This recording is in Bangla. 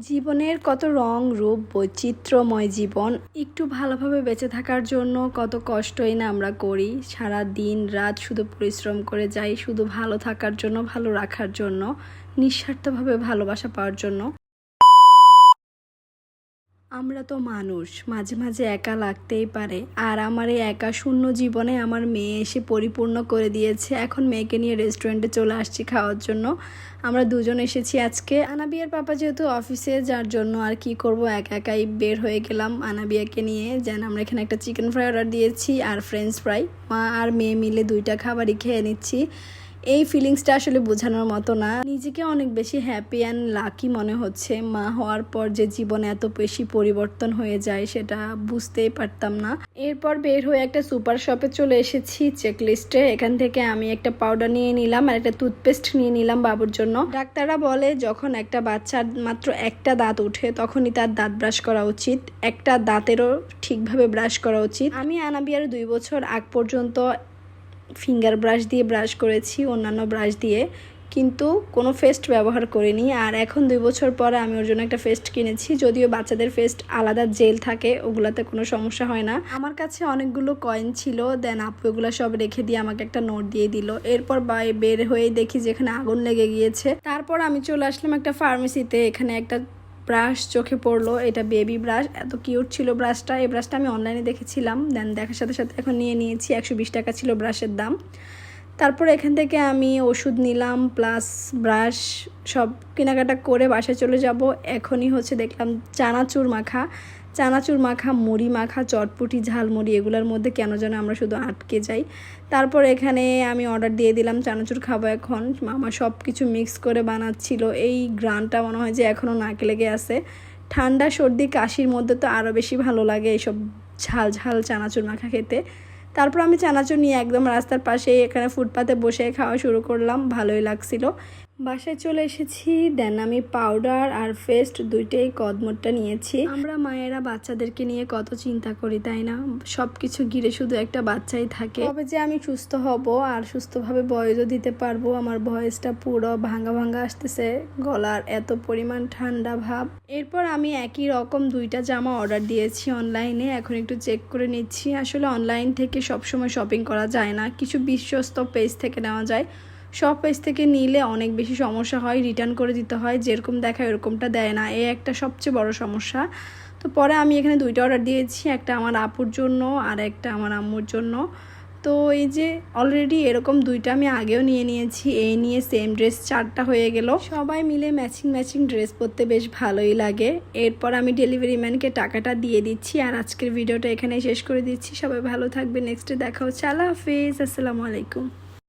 জীবনের কত রং, রূপ, বৈচিত্র্যময় জীবন, একটু ভালোভাবে বেঁচে থাকার জন্য কত কষ্টই না আমরা করি। সারা দিন রাত শুধু পরিশ্রম করে যাই, শুধু ভালো থাকার জন্য, ভালো রাখার জন্য, নিঃস্বার্থভাবে ভালোবাসা পাওয়ার জন্য। আমরা তো মানুষ, মাঝে মাঝে একা লাগতেই পারে। আর আমার এই একা শূন্য জীবনে আমার মেয়ে এসে পরিপূর্ণ করে দিয়েছে। এখন মেয়েকে নিয়ে রেস্টুরেন্টে চলে আসছি খাওয়ার জন্য। আমরা দুজন এসেছি আজকে। আনাবিয়ার পাপা যেহেতু অফিসে যার জন্য আর কি করব? একা একাই বের হয়ে গেলাম আনাবিয়াকে নিয়ে। যেন আমরা এখানে একটা চিকেন ফ্রাই অর্ডার দিয়েছি আর ফ্রেঞ্চ ফ্রাই মা আর মেয়ে মিলে দুইটা খাবারই খেয়ে নিচ্ছি। এই ফিলিংসটা আসলে বোঝানোর মতো না। নিজেকে অনেক বেশি হ্যাপি অ্যান্ড লাকি মনে হচ্ছে। মা হওয়ার পর যে জীবনে এত বেশি পরিবর্তন হয়ে যায়, সেটা বুঝতেই পারতাম না। এরপর বের হয়ে একটা সুপার শপে চলে এসেছি চেকলিস্টে এখান থেকে আমি একটা পাউডার নিয়ে নিলাম আর একটা টুথপেস্ট নিয়ে নিলাম বাবুর জন্য। ডাক্তাররা বলে, যখন একটা বাচ্চার মাত্র একটা দাঁত উঠে তখনই তার দাঁত ব্রাশ করা উচিত। একটা দাঁতেরও ঠিকভাবে ব্রাশ করা উচিত। আমি আনাবিয়ার দুই বছর আগ পর্যন্ত ফিঙ্গার ব্রাশ দিয়ে ব্রাশ করেছি, অন্যান্য ব্রাশ দিয়ে। কিন্তু কোনো ফেস্ট ব্যবহার করিনি। আর এখন দুই বছর পরে আমি ওর জন্য একটা ফেস্ট কিনেছি। যদিও বাচ্চাদের ফেস্ট আলাদা জেল থাকে, ওগুলাতে কোনো সমস্যা হয় না। আমার কাছে অনেকগুলো কয়েন ছিল। দেন আপু এগুলো সব রেখে দিয়ে আমাকে একটা নোট দিয়ে দিল। এরপর বের হয়ে দেখি যেখানে আগুন লেগে গিয়েছে। তারপর আমি চলে আসলাম একটা ফার্মেসিতে এখানে একটা ব্রাশ চোখে পড়ল, এটা বেবি ব্রাশ এত কিউট ছিল ব্রাশটা এই ব্রাশটা আমি অনলাইনে দেখেছিলাম। দেন দেখার সাথে সাথে এখন নিয়ে নিয়েছি, একশো বিশ টাকা ছিল ব্রাশের দাম। তারপর এখান থেকে আমি ওষুধ নিলাম প্লাস ব্রাশ সব কেনাকাটা করে বাসায় চলে যাব। এখনই হচ্ছে দেখলাম চানাচুর মাখা। চানাচুর মাখা, মুড়ি মাখা, চটপুটি, ঝালমুড়ি এগুলোর মধ্যে কেন যেন আমরা শুধু আটকে যাই। তারপর এখানে আমি অর্ডার দিয়ে দিলাম, চানাচুর খাব এখন। মামা সব কিছু মিক্স করে বানাচ্ছিল। এই গ্রানটা মনে হয় যে এখনও নাকে লেগে আছে। ঠান্ডা সর্দি, কাশির মধ্যে তো আরও বেশি ভালো লাগে এইসব ঝাল ঝাল চানাচুর মাখা খেতে। তারপর আমি চানাচুর নিয়ে একদম রাস্তার পাশেই এখানে ফুটপাতে বসে খাওয়া শুরু করলাম, ভালোই লাগছিল। বাসায় চলে এসেছি, দেন আমি পাউডার আর ফেস্ট দুইটাই কদমরটা নিয়েছি। আমরা মায়েরা বাচ্চাদেরকে নিয়ে কত চিন্তা করি, তাই না? সব কিছু ঘিরে শুধু একটা বাচ্চাই থাকে। তবে যে আমি সুস্থ হব আর সুস্থভাবে বয়সও দিতে পারব, আমার ভয়েসটা পুরো ভাঙা ভাঙা আসতেছে, গলার এত পরিমাণ ঠান্ডা ভাব। এরপর আমি একই রকম দুইটা জামা অর্ডার দিয়েছি অনলাইনে এখন একটু চেক করে নিচ্ছি। আসলে অনলাইন থেকে সবসময় শপিং করা যায় না, কিছু বিশ্বস্ত পেজ থেকে নেওয়া যায়। সব পেজ থেকে নিলে অনেক বেশি সমস্যা হয় রিটার্ন করে দিতে হয়, যেরকম দেখায় এরকমটা দেয় না। এ একটা সবচেয়ে বড় সমস্যা। তো পরে আমি এখানে দুইটা অর্ডার দিয়েছি, একটা আমার আপুর জন্য আর একটা আমার আম্মুর জন্য। তো এই যে অলরেডি এরকম দুইটা আমি আগেও নিয়ে নিয়েছি, এই নিয়ে সেম ড্রেস চারটা হয়ে গেল। সবাই মিলে ম্যাচিং ম্যাচিং ড্রেস পরতে বেশ ভালোই লাগে। এরপর আমি ডেলিভারি ম্যানকে টাকাটা দিয়ে দিচ্ছি আর আজকের ভিডিওটা এখানেই শেষ করে দিচ্ছি। সবাই ভালো থাকবে নেক্সটে দেখা হচ্ছে। আল্লাহ হাফিজ, আসসালামু আলাইকুম।